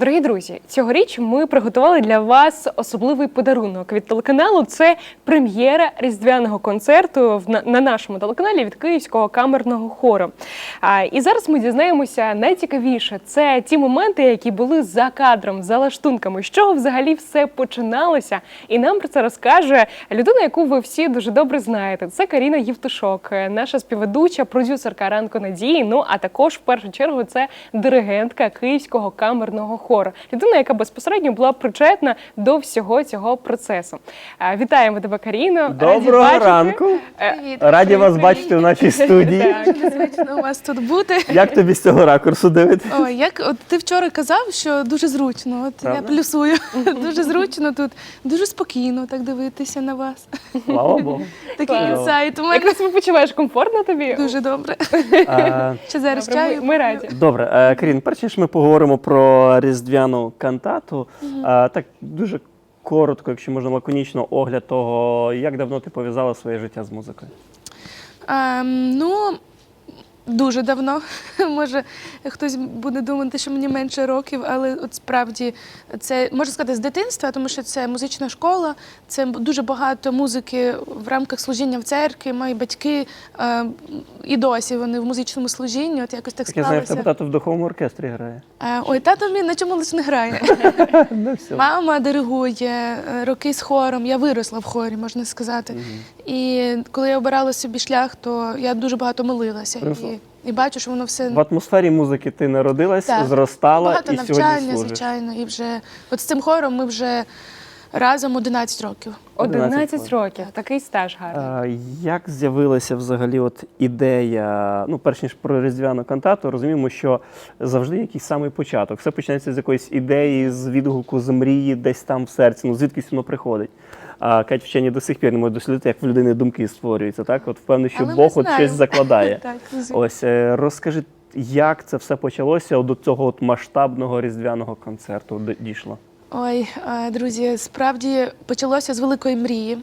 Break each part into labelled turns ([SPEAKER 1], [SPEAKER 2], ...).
[SPEAKER 1] Дорогі друзі, цьогоріч ми приготували для вас особливий подарунок від телеканалу. Це прем'єра різдвяного концерту на, на нашому телеканалі від Київського камерного хору. І зараз ми дізнаємося найцікавіше. Це ті моменти, які були за кадром, за лаштунками, з чого взагалі все починалося. І нам про це розкаже людина, яку ви всі дуже добре знаєте. Це Каріна Євтушок, е, наша співведуча, продюсерка ранку надії. Ну а також в першу чергу це диригентка Київського камерного хору. Людина, яка безпосередньо була причетна до всього цього процесу. Е, Вітаємо тебе, Каріно.
[SPEAKER 2] Доброго
[SPEAKER 1] бачити.
[SPEAKER 2] ранку.
[SPEAKER 1] Е,
[SPEAKER 3] Привіт.
[SPEAKER 2] Раді вас
[SPEAKER 3] Привіт.
[SPEAKER 2] бачити в нашій студії.
[SPEAKER 1] Так.
[SPEAKER 3] Незвично у вас тут бути.
[SPEAKER 2] Як тобі з цього ракурсу дивитися?
[SPEAKER 3] Ой, як от ти вчора казав, що дуже зручно. От я плюсую. дуже зручно тут, дуже спокійно так дивитися на вас.
[SPEAKER 2] Слава Богу.
[SPEAKER 3] Такий інсайт у
[SPEAKER 1] Як ти себе почуваєш комфортно тобі?
[SPEAKER 3] дуже добре.
[SPEAKER 2] А,
[SPEAKER 3] Ще зараз
[SPEAKER 1] Добре,
[SPEAKER 3] чаю.
[SPEAKER 1] ми раді.
[SPEAKER 2] Добре, е, Карін, перш ніж ми поговоримо про різдвяну кантату, А, так дуже коротко, якщо можна лаконічно, огляд того, як давно ти пов'язала своє життя з музикою.
[SPEAKER 3] Ем, ну, дуже давно. Може, хтось буде думати, що мені менше років, але от справді це можна сказати з дитинства, тому що це музична школа, це дуже багато музики в рамках служіння в церкві. Мої батьки е, і досі вони в музичному служінні. От якось так
[SPEAKER 2] Так я знаю, тато в духовому оркестрі грає.
[SPEAKER 3] Е, Ой, тато мій на чому лише не грає.
[SPEAKER 2] Ну.
[SPEAKER 3] Мама диригує е, роки з хором. Я виросла в хорі, можна сказати. І коли я обирала собі шлях, то я дуже багато молилася. І, і бачу, що воно все
[SPEAKER 2] В атмосфері музики ти народилась,
[SPEAKER 3] Так.
[SPEAKER 2] зростала
[SPEAKER 3] багато
[SPEAKER 2] і сьогодні
[SPEAKER 3] навчання,
[SPEAKER 2] служиш.
[SPEAKER 3] звичайно. І вже от з цим хором ми вже разом 11 років.
[SPEAKER 1] 11
[SPEAKER 2] 11
[SPEAKER 1] років. Такий стаж гарний.
[SPEAKER 2] А, Як з'явилася взагалі от ідея? Ну, перш ніж про різдвяну кантату, розуміємо, що завжди якийсь самий початок. Все починається з якоїсь ідеї, з відгуку, з мрії, десь там в серці. Ну звідкись воно приходить. А Кать вчені до сих пір не можуть дослідити, як в людини думки створюються. Так, от впевнений, що
[SPEAKER 3] Але
[SPEAKER 2] Бог от щось закладає.
[SPEAKER 3] Так.
[SPEAKER 2] Ось е, розкажи, як це все почалося от до цього от масштабного різдвяного концерту дійшло?
[SPEAKER 3] Ой, е, друзі, справді почалося з великої мрії.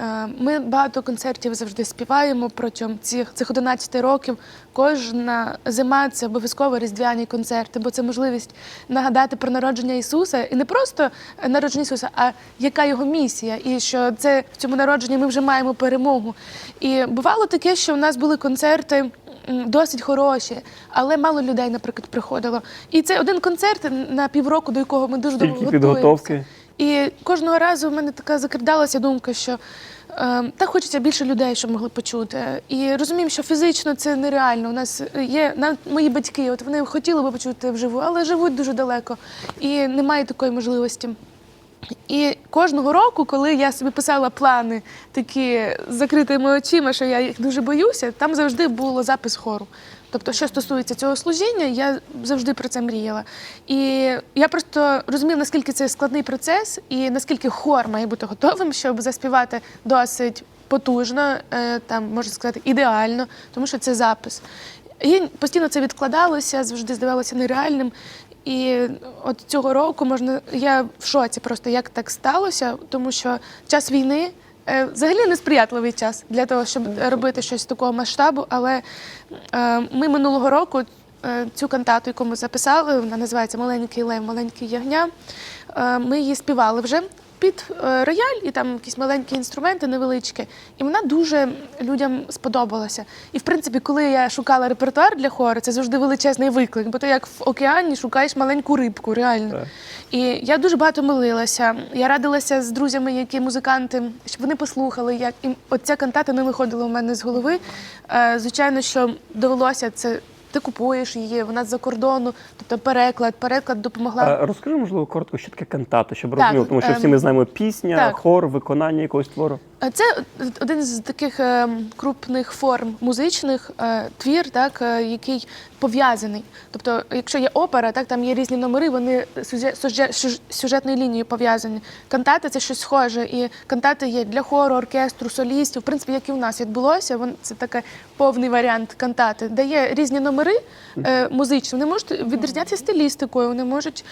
[SPEAKER 3] Е, Ми багато концертів завжди співаємо протягом цих, цих 11 років. Кожна зима це обов'язково різдвяні концерти, бо це можливість нагадати про народження Ісуса і не просто народження Ісуса, а яка його місія, і що це в цьому народженні ми вже маємо перемогу. І бувало таке, що у нас були концерти. Досить хороші, але мало людей, наприклад, приходило. І це один концерт на півроку, до якого ми дуже довго готуємося.
[SPEAKER 2] підготовки.
[SPEAKER 3] І кожного разу в мене така закрадалася думка, що е, так хочеться більше людей, щоб могли почути. І розуміємо, що фізично це нереально. У нас є на мої батьки, от вони хотіли би почути вживу, але живуть дуже далеко і немає такої можливості. І кожного року, коли я собі писала плани такі з закритими очима, що я їх дуже боюся, там завжди було запис хору. Тобто, що стосується цього служіння, я завжди про це мріяла. І я просто розуміла, наскільки це складний процес, і наскільки хор має бути готовим, щоб заспівати досить потужно, е, там можна сказати, ідеально, тому що це запис. І постійно це відкладалося, завжди здавалося нереальним. І от цього року можна я в шоці просто як так сталося, тому що час війни е, взагалі несприятливий час для того, щоб робити щось такого масштабу. Але е, ми минулого року е, цю кантату, яку ми записали, вона називається Маленький лев, маленький ягня. Ми її співали вже під е, рояль і там якісь маленькі інструменти невеличкі. І вона дуже людям сподобалася. І в принципі, коли я шукала репертуар для хору, це завжди величезний виклик, бо ти як в океані шукаєш маленьку рибку, реально.
[SPEAKER 2] Так.
[SPEAKER 3] І я дуже багато молилася. Я радилася з друзями, які музиканти, щоб вони послухали, як і оця кантата не виходила у мене з голови. Е, Звичайно, що довелося це. Ти купуєш її, вона з-за кордону, тобто переклад, переклад допомогла.
[SPEAKER 2] А, розкажи, можливо, коротко, що таке кантата, щоб розуміли, тому що всі
[SPEAKER 3] ем,
[SPEAKER 2] ми знаємо пісня,
[SPEAKER 3] так.
[SPEAKER 2] хор, виконання якогось твору.
[SPEAKER 3] Е, Це один з таких е, крупних форм музичних е, твір, так, який пов'язаний. Тобто, якщо є опера, так, там є різні номери, вони сюжет, сюжет, сюжетною лінією пов'язані. Кантати це щось схоже. І кантати є для хору, оркестру, солістів. В принципі, як і у нас відбулося, вон- це такий повний варіант кантати, де є різні номери музичні. Вони можуть відрізнятися стилістикою, вони можуть,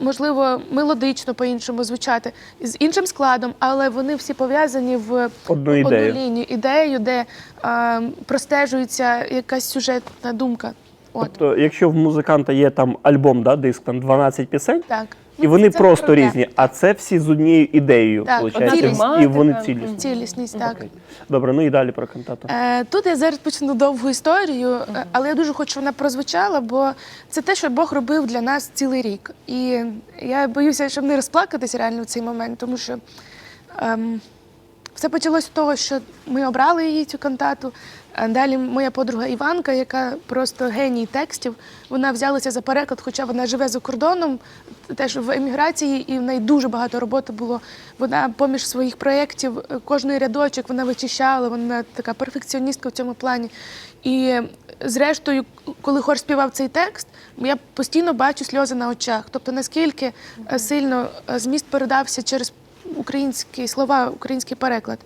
[SPEAKER 3] можливо, мелодично по-іншому звучати з іншим складом, але вони всі пов'язані в
[SPEAKER 2] Одну ідею.
[SPEAKER 3] одну лінію, ідею, де е, простежується якась сюжетна думка. От
[SPEAKER 2] Тобто, якщо в музиканта є там альбом, да, диск, там 12 пісень,
[SPEAKER 3] так.
[SPEAKER 2] і
[SPEAKER 3] Ну,
[SPEAKER 2] вони
[SPEAKER 3] це
[SPEAKER 2] просто
[SPEAKER 3] про те.
[SPEAKER 2] різні, а це всі з однією ідеєю,
[SPEAKER 3] Так,
[SPEAKER 2] виходить,
[SPEAKER 3] одна
[SPEAKER 2] і
[SPEAKER 1] тематика.
[SPEAKER 2] вони цілісні.
[SPEAKER 3] Цілісність, так.
[SPEAKER 2] Окей. Добре, ну і далі про кантату.
[SPEAKER 3] Е, Тут я зараз почну довгу історію, е, але я дуже хочу, щоб вона прозвучала, бо це те, що Бог робив для нас цілий рік. І я боюся, щоб не розплакатися реально в цей момент, тому що ем, все почалось з того, що ми обрали її цю кантату. Далі моя подруга Іванка, яка просто геній текстів, вона взялася за переклад, хоча вона живе за кордоном, теж в еміграції, і в неї дуже багато роботи було. Вона поміж своїх проєктів, кожний рядочок вона вичищала, вона така перфекціоністка в цьому плані. І зрештою, коли хор співав цей текст, я постійно бачу сльози на очах. Тобто наскільки е, сильно е, зміст передався через українські слова, український переклад.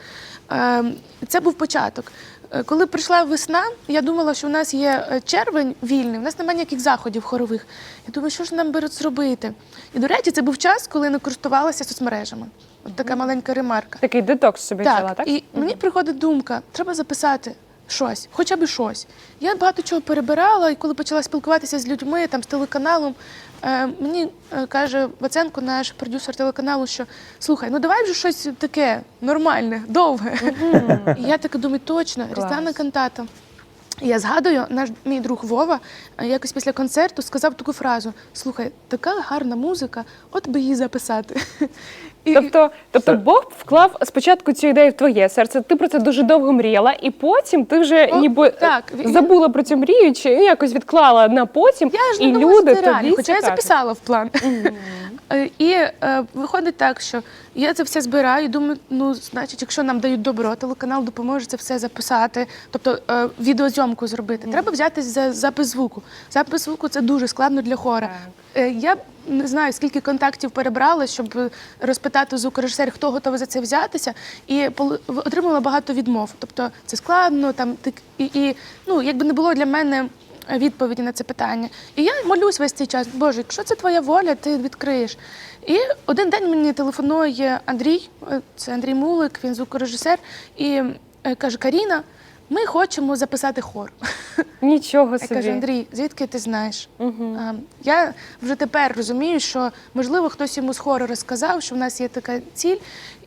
[SPEAKER 3] Е, Це був початок. Е, Коли прийшла весна, я думала, що в нас є е, червень вільний, в нас немає ніяких заходів хорових. Я думаю, що ж нам беруть зробити? І до речі, це був час, коли не користувалася соцмережами. От така маленька ремарка.
[SPEAKER 1] Такий детокс собі
[SPEAKER 3] Так,
[SPEAKER 1] взяла, так?
[SPEAKER 3] і мені приходить думка, треба записати щось, хоча б щось. Я багато чого перебирала, і коли почала спілкуватися з людьми, там з телеканалом, мені е, каже Ваценко, наш продюсер телеканалу, що слухай, ну давай вже щось таке нормальне, довге. І я таке думаю, точно, різдвяна кантата. Я згадую, наш мій друг Вова е, якось після концерту сказав таку фразу: слухай, така гарна музика, от би її записати. І-
[SPEAKER 1] Тобто, тобто Бог вклав спочатку цю ідею в твоє серце, ти про це дуже довго мріяла, і потім ти вже
[SPEAKER 3] О,
[SPEAKER 1] ніби
[SPEAKER 3] так.
[SPEAKER 1] е, забула про цю мрію, чи якось відклала на потім,
[SPEAKER 3] Я ж
[SPEAKER 1] і
[SPEAKER 3] не думала,
[SPEAKER 1] люди
[SPEAKER 3] що це реально,
[SPEAKER 1] тобі
[SPEAKER 3] хоча я записала в план. Е, І е, виходить так, що я це все збираю і думаю, ну, значить, якщо нам дають добро, телеканал допоможе це все записати, тобто е, відеозйомку зробити. Треба взятись за запис звуку. Запис звуку це дуже складно для хора. Я не знаю, скільки контактів перебрала, щоб е, розпитати звукорежисерів, хто готовий за це взятися, і отримала багато відмов. Тобто це складно, там і, і ну, якби не було для мене відповіді на це питання. І я молюсь весь цей час, Боже, якщо це твоя воля, ти відкриєш. І один день мені телефонує Андрій, е, це Андрій Мулик, він звукорежисер, і е, каже: Каріна, ми хочемо записати хор.
[SPEAKER 1] Нічого
[SPEAKER 3] Я кажу, Андрій, звідки ти знаєш?
[SPEAKER 1] Угу.
[SPEAKER 3] А, Я вже тепер розумію, що можливо хтось йому з хору розказав, що в нас є така ціль,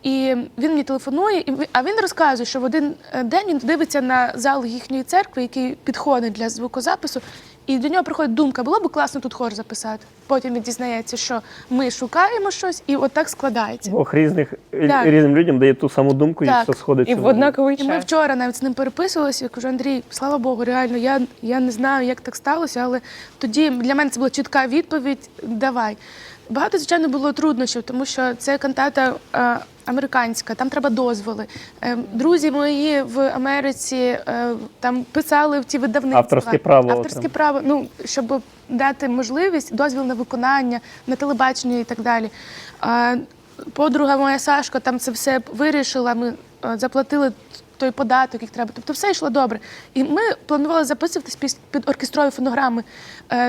[SPEAKER 3] і він мені телефонує, і а він розказує, що в один е, день він дивиться на зал їхньої церкви, який підходить для звукозапису. І до нього приходить думка, було б класно тут хор записати. Потім він дізнається, що ми шукаємо щось, і от так складається.
[SPEAKER 2] Бог різних
[SPEAKER 3] Так.
[SPEAKER 2] різним людям дає ту саму думку,
[SPEAKER 3] Так.
[SPEAKER 2] і все сходиться.
[SPEAKER 1] І в однаковий
[SPEAKER 3] І ми вчора навіть з ним переписувалися. Я кажу, Андрій, слава Богу, реально, я, я не знаю, як так сталося, але тоді для мене це була чітка відповідь: давай. Багато, звичайно, було труднощів, тому що це кантата американська, там треба дозволи. Е, друзі мої в Америці е, там писали в ті видавництва.
[SPEAKER 2] Авторське право
[SPEAKER 3] Авторське право, ну, щоб дати можливість, дозвіл на виконання, на телебачення і так далі. Подруга моя Сашка там це все вирішила. Ми е, заплатили той податок, як треба. Тобто все йшло добре. І ми планували записуватись під, під оркестрові фонограми.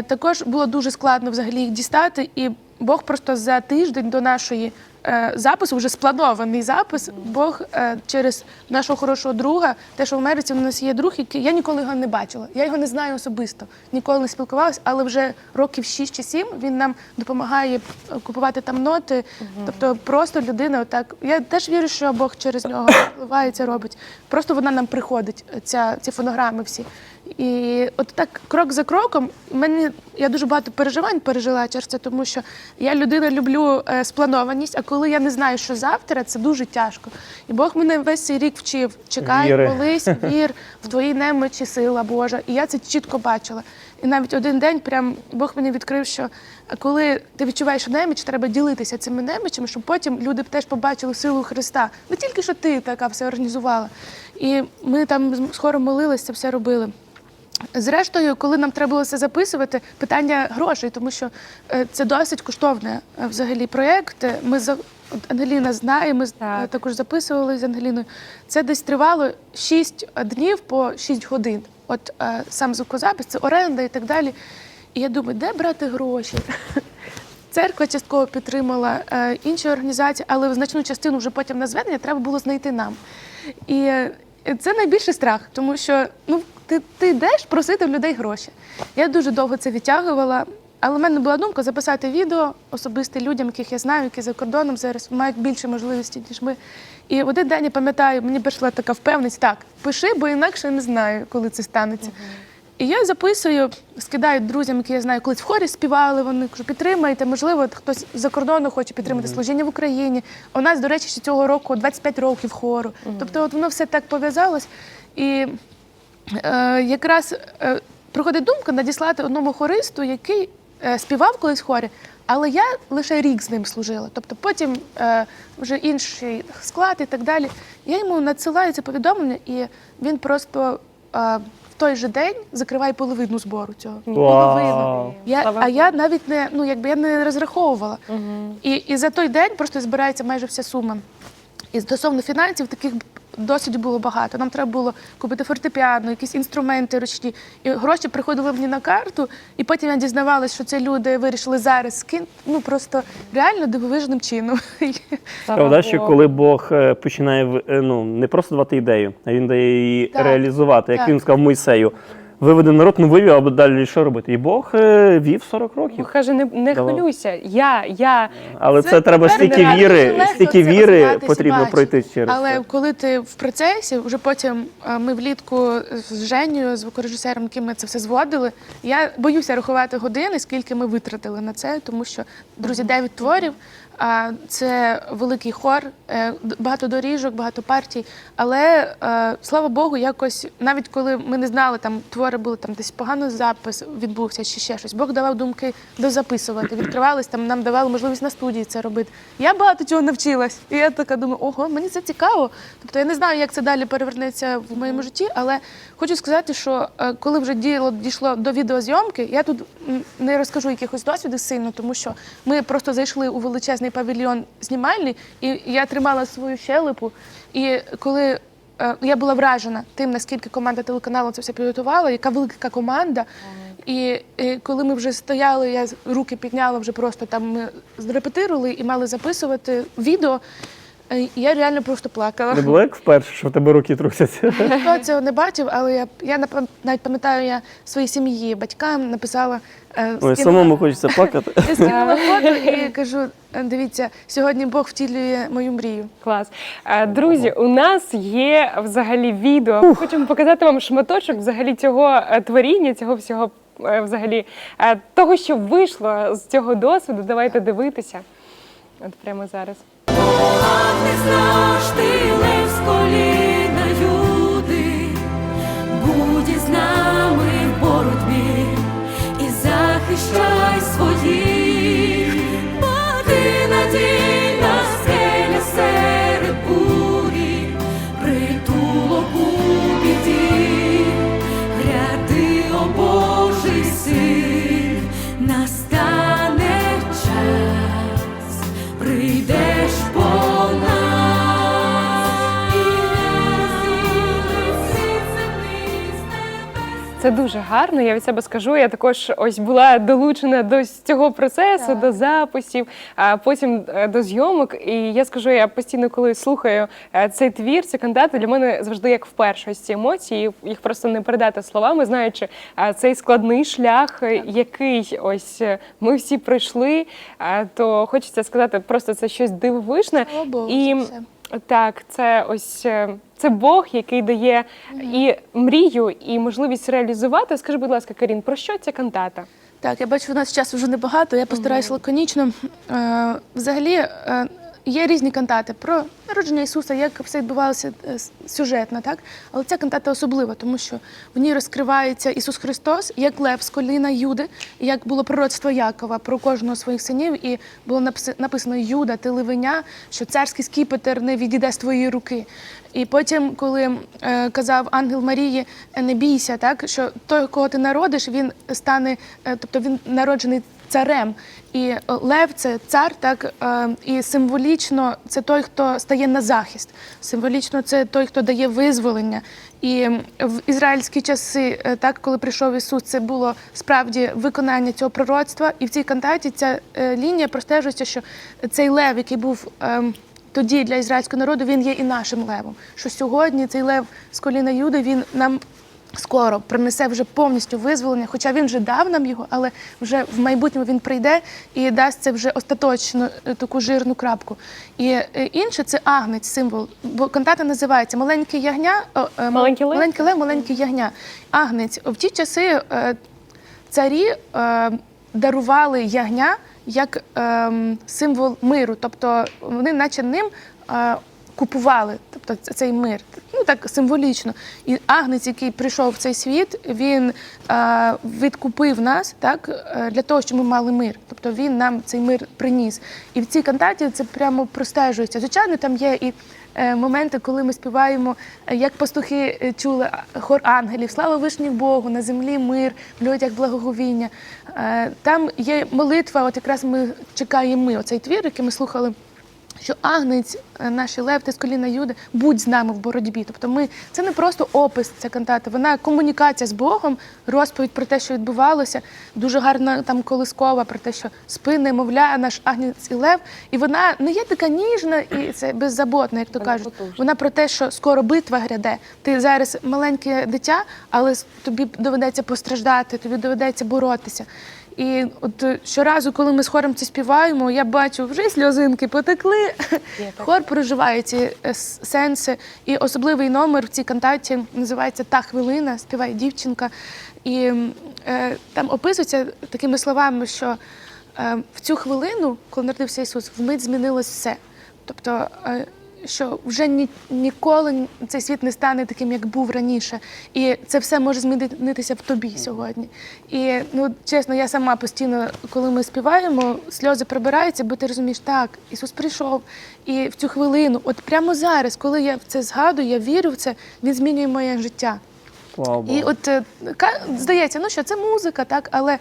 [SPEAKER 3] Також було дуже складно взагалі їх дістати, і Бог просто за тиждень до нашої. е, Запису вже спланований запис. Бог е, через нашого хорошого друга, те, що в Америці у нас є друг, який я ніколи його не бачила. Я його не знаю особисто, ніколи не спілкувалася, але вже років 6 чи 7 він нам допомагає е, купувати там ноти. Тобто просто людина, отак. Я теж вірю, що Бог через нього впливає, це робить. Просто вона нам приходить, е, ця, ці фонограми всі. І от так крок за кроком, мені я дуже багато переживань пережила через це, тому що я людина люблю е, спланованість, а коли я не знаю, що завтра, це дуже тяжко. І Бог мене весь цей рік вчив: чекай,
[SPEAKER 2] Віри.
[SPEAKER 3] молись, вір в твої немочі, сила Божа. І я це чітко бачила. І навіть один день прям Бог мені відкрив, що коли ти відчуваєш неміч, треба ділитися цими немічами, щоб потім люди б теж побачили силу Христа. Не тільки що ти така все організувала. І ми там з хором молились, це все робили. Зрештою, коли нам треба було це записувати, питання грошей, тому що е, це досить коштовне е, взагалі проєкт. Е, Ми за Ангеліна знає, ми
[SPEAKER 1] Так.
[SPEAKER 3] також записували з Ангеліною. Це десь тривало 6 днів по 6 годин. От сам звукозапис, це оренда і так далі. І я думаю, де брати гроші? Церква частково підтримала інші організації, але значну частину вже потім на зведення треба було знайти нам. І це найбільший страх, тому що ну Ти, ти йдеш просити в людей гроші. Я дуже довго це відтягувала. Але в мене була думка записати відео особисте людям, яких я знаю, які за кордоном зараз мають більше можливості, ніж ми. І в один день я пам'ятаю, мені прийшла така впевненість, так, пиши, бо інакше не знаю, коли це станеться. І я записую, скидаю друзям, які я знаю, колись в хорі співали, вони кажу, підтримайте, можливо, хтось за кордону хоче підтримати служіння в Україні. У нас, до речі, ще цього року 25 років хору. Тобто, от воно все так пов'язалось. І якраз е, приходить думка надіслати одному хористу, який е, співав колись в хорі, але я лише рік з ним служила. Тобто потім е, вже інший склад і так далі. Я йому надсилаю це повідомлення, і він просто е, в той же день закриває половину збору цього. Половину. Я, а я навіть не ну якби я не розраховувала.
[SPEAKER 1] Мгм.
[SPEAKER 3] І, і за той день просто збирається майже вся сума. І стосовно фінансів, таких досить було багато. Нам треба було купити фортепіано, якісь інструменти ручні. І гроші приходили мені на карту, і потім я дізнавалася, що це люди вирішили зараз скинути. Ну просто реально дивовижним чином.
[SPEAKER 2] Правда, що коли Бог е, починає в- е, ну, не просто давати ідею, а він дає її
[SPEAKER 3] Так,
[SPEAKER 2] реалізувати, як
[SPEAKER 3] так.
[SPEAKER 2] він сказав Мойсею. Виведе народ, ну вивів, або далі що робити? І Бог е, вів 40
[SPEAKER 1] Бог
[SPEAKER 2] років.
[SPEAKER 1] каже, не, не
[SPEAKER 2] Давай.
[SPEAKER 1] хвилюйся. Я, я
[SPEAKER 2] Але
[SPEAKER 3] Це
[SPEAKER 2] це, треба
[SPEAKER 3] тепер
[SPEAKER 2] стільки
[SPEAKER 3] реально
[SPEAKER 2] віри,
[SPEAKER 3] легко
[SPEAKER 2] стільки
[SPEAKER 3] це
[SPEAKER 2] віри потрібно
[SPEAKER 3] бачу.
[SPEAKER 2] пройти через
[SPEAKER 3] Але
[SPEAKER 2] це.
[SPEAKER 3] коли ти в процесі, вже потім е, ми влітку з Женєю, звукорежисером, яким ми це все зводили. Я боюся рахувати години, скільки ми витратили на це, тому що друзі, дев'ять творів. Це великий хор, е, багато доріжок, багато партій. Але е, слава Богу, якось навіть коли ми не знали, там твори були там десь поганий запис відбувся чи ще щось. Бог давав думки дозаписувати, відкривались там, нам давали можливість на студії це робити. Я багато чого навчилась. І я така думаю, ого, мені це цікаво. Тобто я не знаю, як це далі перевернеться в моєму житті, але хочу сказати, що е, коли вже діло дійшло до відеозйомки, я тут не розкажу якихось досвідів сильно, тому що ми просто зайшли у величезний павільйон знімальний, і я тримала свою щелепу. І коли е, я була вражена тим, наскільки команда телеканалу це все підготувала, яка велика команда. І, і коли ми вже стояли, я руки підняла вже просто там ми репетирували і мали записувати відео. Е, Я реально просто плакала.
[SPEAKER 2] Не було як вперше, що в тебе руки трусяться.
[SPEAKER 3] Ніхто цього не бачив, але я, я навіть пам'ятаю, я своїй сім'ї, батькам написала. е,
[SPEAKER 2] Ой,
[SPEAKER 3] скинула-
[SPEAKER 2] самому хочеться плакати.
[SPEAKER 3] Я скинула фото і кажу: «Е, дивіться, сьогодні Бог втілює мою мрію.
[SPEAKER 1] Клас. Е, Друзі, у нас є взагалі відео. Ми Хочемо показати вам шматочок взагалі цього е, творіння, цього всього е, взагалі е, того, що вийшло з цього досвіду. Давайте дивитися. От прямо зараз.
[SPEAKER 4] Не знаш ти коліна Юди, будь із нами в боротьбі і захищай своїх,
[SPEAKER 1] Це дуже гарно. Я від себе скажу. Я також ось була долучена до цього процесу,
[SPEAKER 3] Так.
[SPEAKER 1] до записів, а потім е, до зйомок. І я скажу, я постійно, коли слухаю е, цей твір, ці кандидати, для мене завжди як вперше ось ці емоції. Їх просто не передати словами, знаючи цей складний шлях, е, який ось ми всі пройшли. То хочеться сказати, просто це щось дивовижне.
[SPEAKER 3] Слава Богу,
[SPEAKER 1] І
[SPEAKER 3] це все.
[SPEAKER 1] Так, це ось е, це Бог, який дає і мрію, і можливість реалізувати. Скажи, будь ласка, Карін, про що ця кантата?
[SPEAKER 3] Так, я бачу, у нас часу вже небагато, я постараюсь лаконічно. Е, взагалі, е, є різні кантати про народження Ісуса, як все відбувалося е, сюжетно, так? Але ця кантата особлива, тому що в ній розкривається Ісус Христос як лев з коліна Юди, як було пророцтво Якова про кожного з своїх синів, і було напис- написано Юда, ти ливеня, що царський скіпетр не відійде з твоєї руки. І потім, коли е, казав ангел Марії, «Е, не бійся, так що той, кого ти народиш, він стане, е, тобто він народжений царем. І е, лев це цар, так е, і символічно це той, хто стає на захист. Символічно це той, хто дає визволення. І в ізраїльські часи, е, так коли прийшов Ісус, це було справді виконання цього пророцтва. І в цій кантаті ця лінія простежується, що цей лев, який був. ем, тоді для ізраїльського народу він є і нашим левом. Що сьогодні цей лев з коліна Юди він нам скоро принесе вже повністю визволення, хоча він вже дав нам його, але вже в майбутньому він прийде і дасть це вже остаточно е, таку жирну крапку. І е, інше це агнець, символ. Бо кантата називається Маленьке ягня, е,
[SPEAKER 1] Маленький лев?
[SPEAKER 3] маленький лев, маленьке ягня. Агнець. В ті часи царі дарували ягня як е, символ миру, тобто вони, наче ним. Купували, тобто цей мир, ну так символічно. І агнець, який прийшов в цей світ, він е, відкупив нас так е, для того, щоб ми мали мир. Тобто він нам цей мир приніс. І в цій кантаті це прямо простежується. Звичайно, там є і е, моменти, коли ми співаємо, е, як пастухи чули хор ангелів, слава вишні Богу, на землі мир, в людях благоговіння. Там є молитва, от якраз ми чекаємо ми, оцей твір, який ми слухали. Що агнець, е, наш лев, ти з коліна Юди, будь з нами в боротьбі. Тобто, ми це не просто опис, ця кантата, вона комунікація з Богом, розповідь про те, що відбувалося. Дуже гарна там колискова про те, що спи, немовля, наш агнець і лев. І вона не є така ніжна і це беззаботна, як то
[SPEAKER 1] Вона
[SPEAKER 3] кажуть.
[SPEAKER 1] потужна.
[SPEAKER 3] Вона про те, що скоро битва гряде. Ти зараз маленьке дитя, але тобі доведеться постраждати, тобі доведеться боротися. І от е, щоразу, коли ми з хором це співаємо, я бачу, вже сльозинки потекли. Хор переживає ці е, сенси. І особливий номер в цій кантаті називається Та хвилина, співає дівчинка. І е, там описується такими словами, що е, в цю хвилину, коли народився Ісус, вмить змінилось все. Тобто, е, що вже ні, ніколи цей світ не стане таким, як був раніше. І це все може змінитися в тобі сьогодні. І ну чесно, я сама постійно, коли ми співаємо, сльози прибираються, бо ти розумієш, так, Ісус прийшов. І в цю хвилину, от прямо зараз, коли я в це згадую, я вірю в це, Він змінює моє життя.
[SPEAKER 2] Слава Богу.
[SPEAKER 3] І от е, ка- здається, ну що це музика, так, але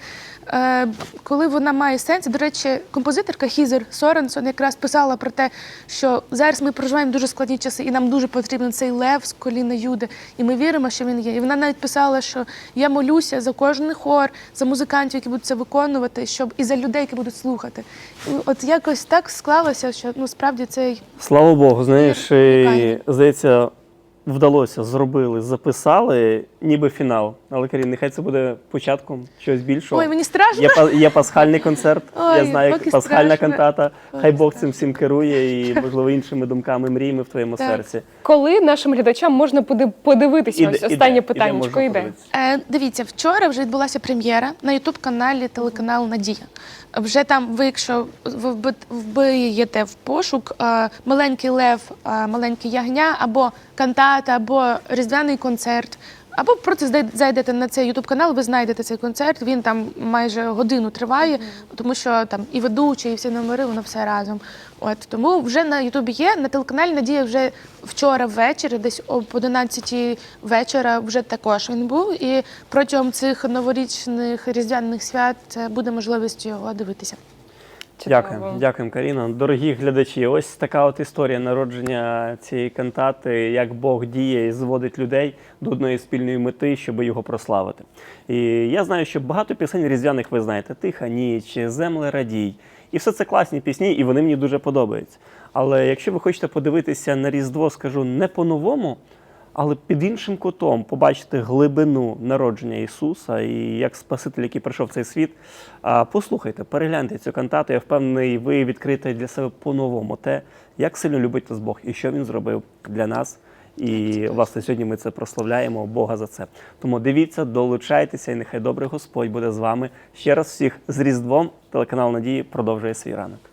[SPEAKER 3] е, коли вона має сенс, до речі, композиторка Хізер Соренсон якраз писала про те, що зараз ми проживаємо дуже складні часи, і нам дуже потрібен цей лев з коліна Юди. І ми віримо, що він є. І вона навіть писала, що я молюся за кожен хор, за музикантів, які будуть це виконувати, щоб і за людей, які будуть слухати. І от якось так склалося, що ну справді цей
[SPEAKER 2] Слава Богу, знаєш, і, здається, вдалося, зробили, записали, ніби фінал. Але Карін, нехай це буде початком чогось більшого.
[SPEAKER 3] ой, мені страшно.
[SPEAKER 2] Є, є пасхальний концерт, я знаю,
[SPEAKER 3] поки
[SPEAKER 2] як пасхальна
[SPEAKER 3] страшно.
[SPEAKER 2] кантата.
[SPEAKER 3] Поки
[SPEAKER 2] Хай Бог цим всім керує і, можливо, іншими думками, мріями в твоєму
[SPEAKER 3] Так.
[SPEAKER 2] серці.
[SPEAKER 1] Коли нашим глядачам можна подивитися?
[SPEAKER 2] Іде-
[SPEAKER 1] Ось останнє питання. Іде.
[SPEAKER 3] Е, дивіться, вчора вже відбулася прем'єра на ютуб-каналі телеканал Надія. Вже там, ви, якщо ви вби- вбиєте в пошук е, маленький лев, е, маленьке ягня, або кантата, або різдвяний концерт. Або просто зайдете на цей ютуб канал, ви знайдете цей концерт. Він там майже годину триває, тому що там і ведучі, і всі номери, воно все разом. От тому вже на Ютубі є. На телеканалі Надія вже вчора ввечері, десь об 11 вечора, вже також він був. І протягом цих новорічних різдвяних свят е, буде можливість його дивитися.
[SPEAKER 2] Дякуємо, дякуємо, Каріна. Дорогі глядачі, ось така от історія народження цієї кантати, як Бог діє і зводить людей до одної спільної мети, щоб його прославити. І я знаю, що багато пісень різдвяних ви знаєте: Тиха ніч, Земле радій. І все це класні пісні, і вони мені дуже подобаються. Але якщо ви хочете подивитися на Різдво, скажу не по-новому, але під іншим кутом побачити глибину народження Ісуса і як Спаситель, який прийшов в цей світ. Послухайте, перегляньте цю кантату. Я впевнений, ви відкриєте для себе по-новому те, як сильно любить нас Бог і що він зробив для нас. І власне сьогодні ми це прославляємо Бога за це. Тому дивіться, долучайтеся, і нехай добрий Господь буде з вами. Ще раз всіх з Різдвом. Телеканал Надії продовжує свій ранок.